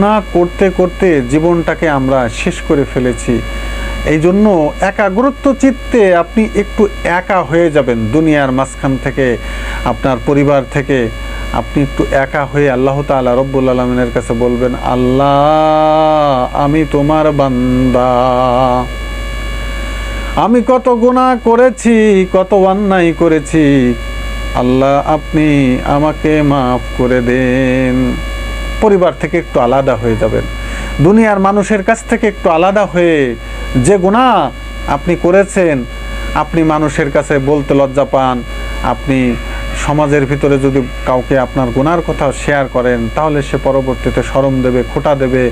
না করতে করতে জীবনটাকে আমরা শেষ করে ফেলেছি। এই জন্য একাগ্রত্ব চিত্তে আপনি একটু একা হয়ে যাবেন দুনিয়ার মাঝখান থেকে, আপনার পরিবার থেকে। আপনি একটু একা হয়ে আল্লাহ তাআলা রব্বুল আলমিনের কাছে বলবেন, আল্লাহ, আমি তোমার বান্দা। আমি কত গুনাহ করেছি, কত অন্যায় করেছি। আল্লাহ, আপনি আমাকে মাফ করে দেন। পরিবার থেকে একটু আলাদা হয়ে যাবেন। দুনিয়ার মানুষের কাছ থেকে একটু আলাদা হয়ে যে গুনাহ আপনি করেছেন, আপনি মানুষের কাছে বলতে লজ্জা পান, আপনি সমাজের ভিতরে যদি কাউকে আপনার গুনার কথা শেয়ার করেন, তাহলে সে পরবর্তীতে শরম দেবে, খোটা দেবে,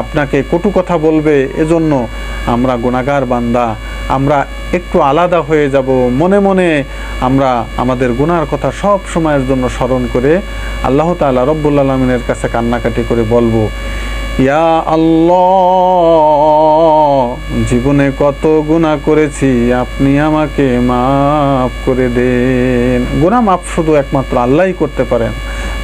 আপনাকে কটু কথা বলবে। এজন্য আমরা গুণাগার বান্দা, আমরা একটু আলাদা হয়ে যাব। মনে মনে আমরা আমাদের গুনার কথা সব সময়ের জন্য স্মরণ করে আল্লাহ তাআলা রব্বুল আলমিনের কাছে কান্নাকাটি করে বলব, ইয়া আল্লাহ, জীবনে কত গুণা করেছি, আপনি আমাকে মাফ করে দেন। গুণা মাফ শুধু একমাত্র আল্লাহই করতে পারেন।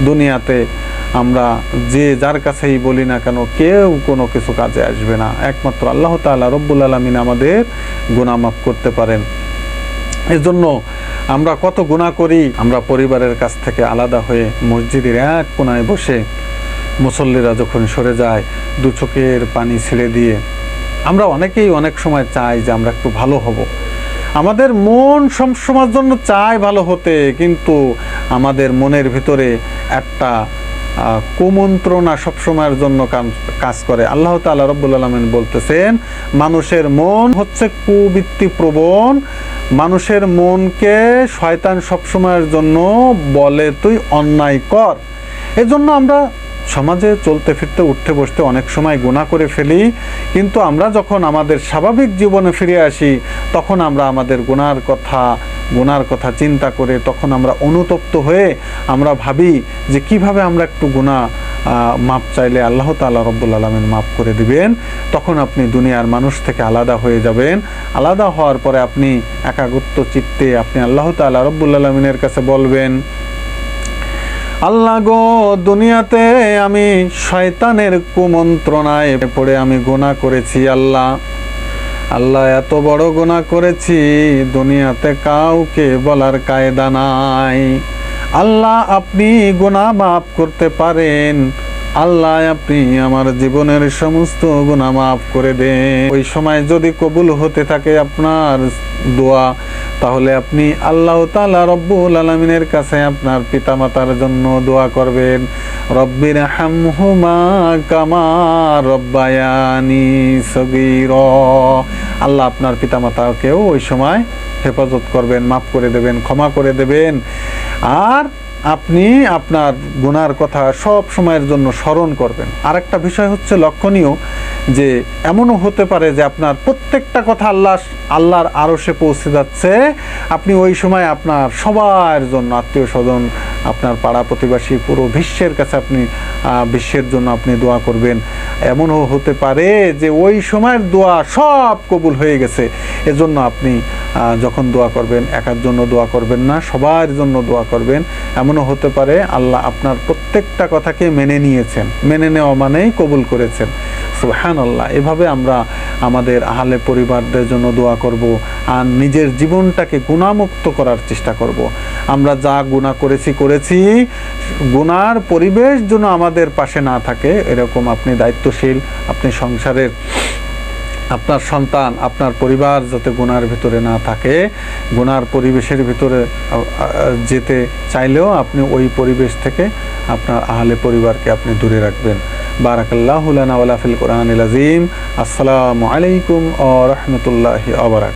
দুনিয়াতে আমরা যে যার কাছেই বলি না কেন, কেউ কোনো কিছু কাজে আসবে না। একমাত্র আল্লাহ তাআলা রব্বুল আলমিন আমাদের গুণা মাফ করতে পারেন। এই জন্য আমরা কত গুণা করি, আমরা পরিবারের কাছ থেকে আলাদা হয়ে মসজিদের এক কোনায় বসে মুসল্লিরা যখন সরে যায়, দু চোখের পানি ছেড়ে দিয়ে, আমরা অনেকেই অনেক সময় চাই যে আমরা একটু ভালো হব। আমাদের মন সবসময়ের জন্য চায় ভালো হতে, কিন্তু আমাদের মনের ভিতরে একটা কুমন্ত্রণা সবসময়ের জন্য কাজ করে। আল্লাহ তাআলা রব্বুল আলমিন বলতেছেন, মানুষের মন হচ্ছে কুবৃত্তি প্রবণ মানুষের মনকে শয়তান সবসময়ের জন্য বলে তুই অন্যায় কর। এজন্য আমরা সমাজে চলতে ফিরতে, উঠতে বসতে অনেক সময় গুণা করে ফেলি। কিন্তু আমরা যখন আমাদের স্বাভাবিক জীবনে ফিরে আসি, তখন আমরা আমাদের গুনার কথা গুনার কথা চিন্তা করে তখন আমরা অনুতপ্ত হয়ে আমরা ভাবি যে কীভাবে আমরা একটু গুণা মাপ চাইলে আল্লাহ তাআলা রব্বুল আলমিন মাফ করে দিবেন। তখন আপনি দুনিয়ার মানুষ থেকে আলাদা হয়ে যাবেন। আলাদা হওয়ার পরে আপনি একাগ্রত চিত্তে আপনি আল্লাহ তাআলা রব্বুল আলমিনের কাছে বলবেন, আল্লাহ গো, দুনিয়াতে আমি শয়তানের কুমন্ত্রণায় পড়ে আমি গোনা করেছি আল্লাহ। আল্লাহ এত বড় গোনা করেছি, দুনিয়াতে কাউকে বলার কায়দা নাই। আল্লাহ আপনি গোনা মাফ করতে পারেন, আল্লাহ আপনি আমার জীবনের সমস্ত গুণা মাফ করে দেন। ওই সময় যদি কবুল হতে থাকে আপনার দোয়া, তাহলে আপনি আল্লাহ তাআলা রব্বুল আলমিনের কাছে আপনার পিতামাতার জন্য দোয়া করবেন। রব্বির হামহুমা কামা রব্বায়ানি সগীর। আল্লাহ আপনার পিতামাতাকেও ওই সময় হেফাজত করবেন, মাফ করে দেবেন, ক্ষমা করে দেবেন। আর আপনি আপনার গুনার কথা সব সময়ের জন্য স্মরণ করবেন। আরেকটা বিষয় হচ্ছে লক্ষণীয় যে এমনও হতে পারে যে আপনার প্রত্যেকটা কথা আল্লাহ আল্লাহর আরশে পৌঁছে যাচ্ছে। আপনি ওই সময় আপনার সবার জন্য আত্মীয় স্বজন আপনার পাড়া প্রতিবাসী পুরো বিশ্বের কাছে আপনি বিশ্বের জন্য আপনি দোয়া করবেন। এমনও হতে পারে যে ওই সময়ের দোয়া সব কবুল হয়ে গেছে। এজন্য আপনি যখন দোয়া করবেন, একার জন্য দোয়া করবেন না, সবার জন্য দোয়া করবেন। এমনও হতে পারে আল্লাহ আপনার প্রত্যেকটা কথাকে মেনে নিয়েছেন। মেনে নেওয়া মানেই কবুল করেছেন। সুহান আল্লাহ এভাবে আমরা আমাদের আহলে পরিবারদের জন্য দোয়া করব আর নিজের জীবনটাকে গুণামুক্ত করার চেষ্টা করব। আমরা যা গুণা করেছি করেছি, গুনার পরিবেশ যেন আমাদের পাশে না থাকে, এরকম আপনি দায়িত্বশীল, আপনি সংসারের আপনার সন্তান, আপনার পরিবার যাতে গুনার ভিতরে না থাকে, গুনার পরিবেশের ভিতরে যেতে চাইলেও আপনি ওই পরিবেশ থেকে আপনার আহলে পরিবারকে আপনি দূরে রাখবেন। بارك الله لنا ولا في القرآن العظيم السلام عليكم ورحمة الله وبركاته